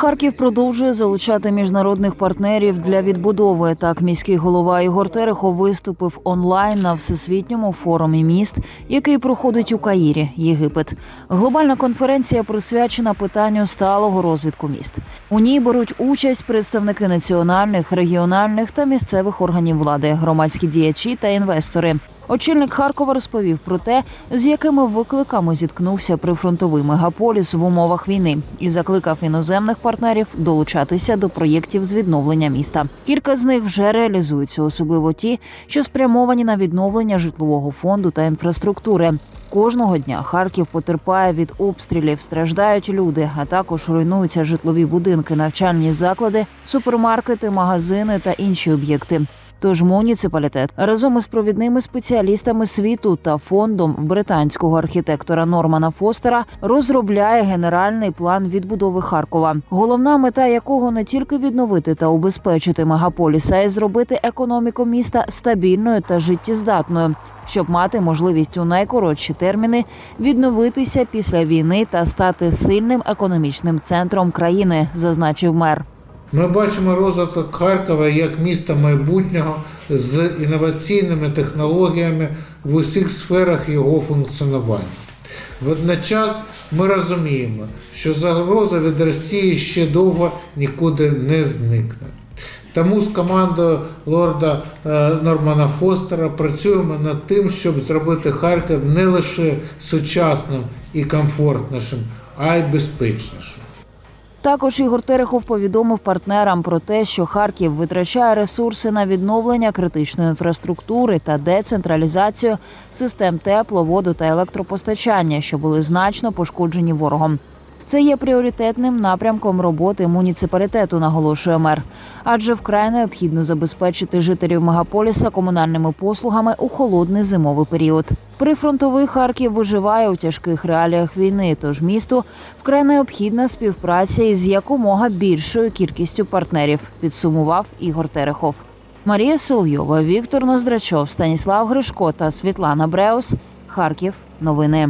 Харків продовжує залучати міжнародних партнерів для відбудови. Так, міський голова Ігор Терехов виступив онлайн на всесвітньому форумі міст, який проходить у Каїрі, Єгипет. Глобальна конференція присвячена питанню сталого розвитку міст. У ній беруть участь представники національних, регіональних та місцевих органів влади, громадські діячі та інвестори. Очільник Харкова розповів про те, з якими викликами зіткнувся прифронтовий мегаполіс в умовах війни, і закликав іноземних партнерів долучатися до проєктів з відновлення міста. Кілька з них вже реалізуються, особливо ті, що спрямовані на відновлення житлового фонду та інфраструктури. Кожного дня Харків потерпає від обстрілів, страждають люди, а також руйнуються житлові будинки, навчальні заклади, супермаркети, магазини та інші об'єкти. Тож муніципалітет разом із провідними спеціалістами світу та фондом британського архітектора Нормана Фостера розробляє генеральний план відбудови Харкова, головна мета якого не тільки відновити та убезпечити мегаполіс, а й зробити економіку міста стабільною та життєздатною, щоб мати можливість у найкоротші терміни відновитися після війни та стати сильним економічним центром країни, зазначив мер. Ми бачимо розвиток Харкова як міста майбутнього з інноваційними технологіями в усіх сферах його функціонування. Водночас ми розуміємо, що загроза від Росії ще довго нікуди не зникне. Тому з командою лорда е, Нормана Фостера працюємо над тим, щоб зробити Харків не лише сучасним і комфортнішим, а й безпечнішим. Також Ігор Терехов повідомив партнерам про те, що Харків витрачає ресурси на відновлення критичної інфраструктури та децентралізацію систем тепло, воду та електропостачання, що були значно пошкоджені ворогом. Це є пріоритетним напрямком роботи муніципалітету, наголошує мер. Адже вкрай необхідно забезпечити жителів мегаполіса комунальними послугами у холодний зимовий період. Прифронтовий Харків виживає у тяжких реаліях війни, тож місту вкрай необхідна співпраця із якомога більшою кількістю партнерів, підсумував Ігор Терехов. Марія Соловйова, Віктор Ноздрачов, Станіслав Гришко та Світлана Бреус. Харків. Новини.